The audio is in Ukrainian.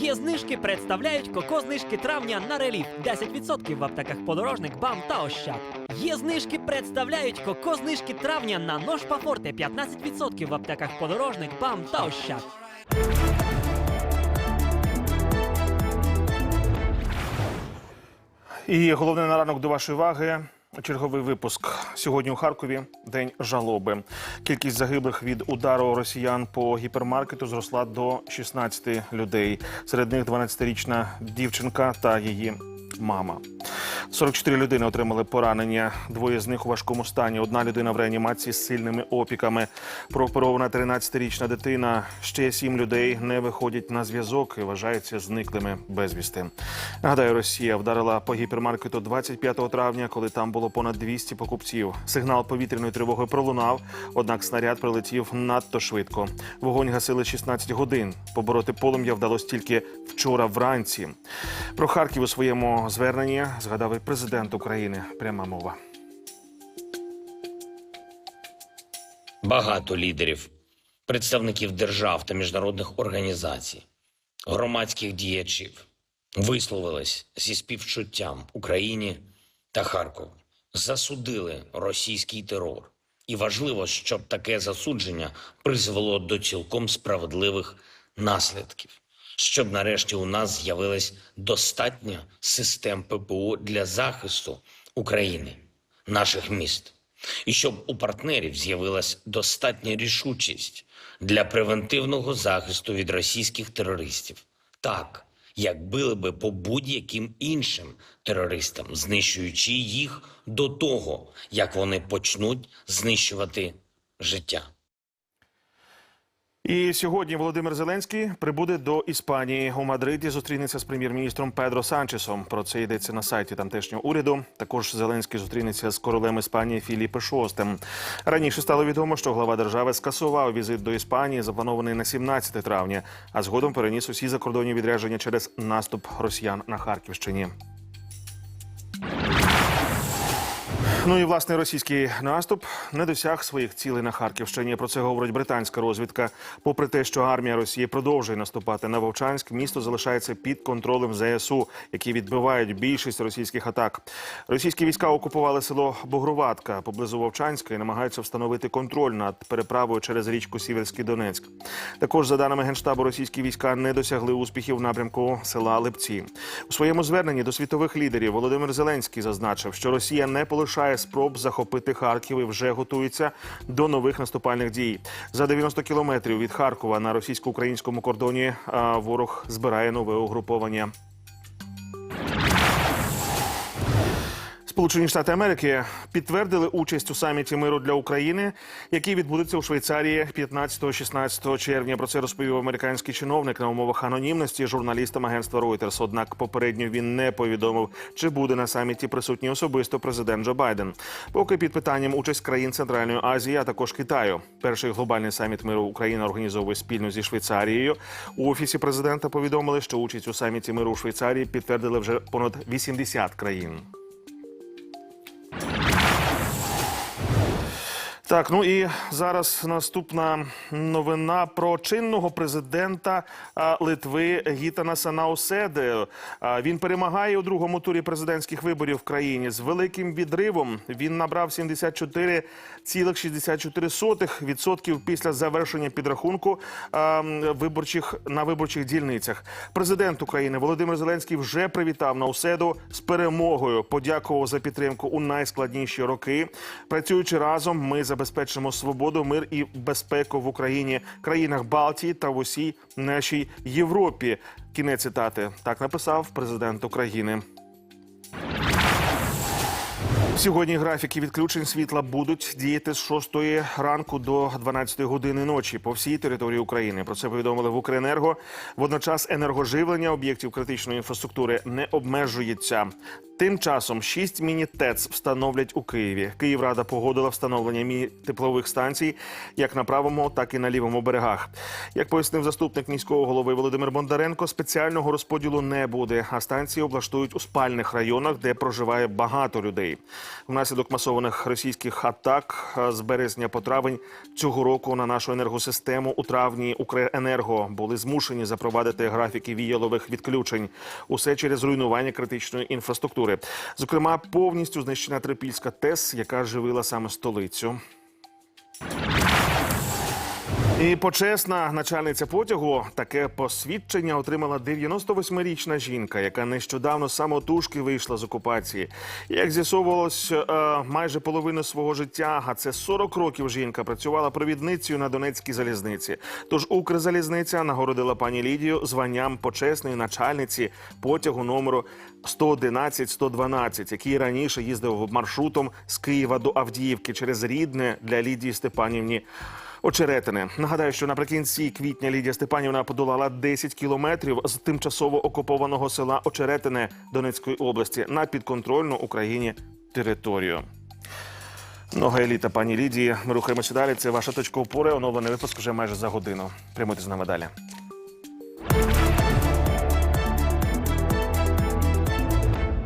Є знижки представляють коко знижки травня на реліф 10% в аптеках подорожник, бам та ощад. Є знижки представляють коко знижки травня на нож Пафорте 15% в аптеках подорожник, бам та ощад. І головне на ранок до вашої уваги. Черговий випуск сьогодні у Харкові день жалоби. Кількість загиблих від удару росіян по гіпермаркету зросла до 16 людей. Серед них 12-річна дівчинка та її мама. 44 людини отримали поранення. Двоє з них у важкому стані. Одна людина в реанімації з сильними опіками. Прооперована 13-річна дитина. Ще сім людей не виходять на зв'язок і вважаються зниклими безвісти. Нагадаю, Росія вдарила по гіпермаркету 25 травня, коли там було понад 200 покупців. Сигнал повітряної тривоги пролунав, однак снаряд прилетів надто швидко. Вогонь гасили 16 годин. Побороти полум'я вдалося тільки вчора вранці. Про Харків у своєму зверненні згадав і президент України. Пряма мова. Багато лідерів, представників держав та міжнародних організацій, громадських діячів висловились зі співчуттям Україні та Харкову, засудили російський терор. І важливо, щоб таке засудження призвело до цілком справедливих наслідків, щоб нарешті у нас з'явилось достатньо систем ППО для захисту України, наших міст і щоб у партнерів з'явилась достатня рішучість для превентивного захисту від російських терористів, так як били би по будь-яким іншим терористам, знищуючи їх до того, як вони почнуть знищувати життя. І сьогодні Володимир Зеленський прибуде до Іспанії у Мадриді. Зустрінеться з прем'єр-міністром Педро Санчесом. Про це йдеться на сайті тамтешнього уряду. Також Зеленський зустрінеться з королем Іспанії Філіпе VI. Раніше стало відомо, що глава держави скасував візит до Іспанії, запланований на 17 травня, а згодом переніс усі закордонні відрядження через наступ росіян на Харківщині. Ну і власне російський наступ не досяг своїх цілей на Харківщині. Про це говорить британська розвідка. Попри те, що армія Росії продовжує наступати на Вовчанськ, місто залишається під контролем ЗСУ, які відбивають більшість російських атак. Російські війська окупували село Богроватка поблизу Вовчанська і намагаються встановити контроль над переправою через річку Сіверський Донецьк. Також, за даними генштабу, російські війська не досягли успіхів напрямку села Липці. У своєму зверненні до світових лідерів Володимир Зеленський зазначив, що Росія не полишає спроб захопити Харків і вже готується до нових наступальних дій. За 90 кілометрів від Харкова на російсько-українському кордоні ворог збирає нове угруповання. Сполучені Штати Америки підтвердили участь у саміті миру для України, який відбудеться у Швейцарії 15-16 червня. Про це розповів американський чиновник на умовах анонімності журналістам агентства Reuters. Однак попередньо він не повідомив, чи буде на саміті присутній особисто президент Джо Байден. Поки під питанням участь країн Центральної Азії, а також Китаю. Перший глобальний саміт миру Україна організовує спільно зі Швейцарією. У офісі президента повідомили, що участь у саміті миру у Швейцарії підтвердили вже понад 80 країн. Так, ну і зараз наступна новина про чинного президента Литви Гітанаса Науседе. Він перемагає у другому турі президентських виборів в країні з великим відривом. Він набрав 74,64% після завершення підрахунку виборчих на виборчих дільницях. Президент України Володимир Зеленський вже привітав Науседу з перемогою. Подякував за підтримку у найскладніші роки. Працюючи разом, ми забезпечимо свободу, мир і безпеку в Україні, країнах Балтії та в усій нашій Європі. Кінець цитати так написав президент України. Сьогодні графіки відключень світла будуть діяти з 6 ранку до 12 години ночі по всій території України. Про це повідомили в Укренерго. Водночас енергоживлення об'єктів критичної інфраструктури не обмежується. Тим часом шість міні-ТЕЦ встановлять у Києві. Київрада погодила встановлення міні-теплових станцій як на правому, так і на лівому берегах. Як пояснив заступник міського голови Володимир Бондаренко, спеціального розподілу не буде, а станції облаштують у спальних районах, де проживає багато людей. Внаслідок масованих російських атак з березня по травень цього року на нашу енергосистему у травні Укренерго були змушені запровадити графіки віялових відключень. Усе через руйнування критичної інфраструктури. Зокрема, повністю знищена Трипільська ТЕС, яка живила саме столицю. І почесна начальниця потягу таке посвідчення отримала 98-річна жінка, яка нещодавно самотужки вийшла з окупації. Як з'ясовувалось, е, майже половину свого життя, а це 40 років жінка працювала провідницею на Донецькій залізниці. Тож Укрзалізниця нагородила пані Лідію званням почесної начальниці потягу номеру 111-112, який раніше їздив маршрутом з Києва до Авдіївки через рідне для Лідії Степанівні. Очеретине. Нагадаю, що наприкінці квітня Лідія Степанівна подолала 10 кілометрів з тимчасово окупованого села Очеретине Донецької області на підконтрольну Україні територію. Нога еліта пані Лідії. Ми рухаємося далі. Це ваша точка опори. Оновлений випуск вже майже за годину. Прямуйте з нами далі.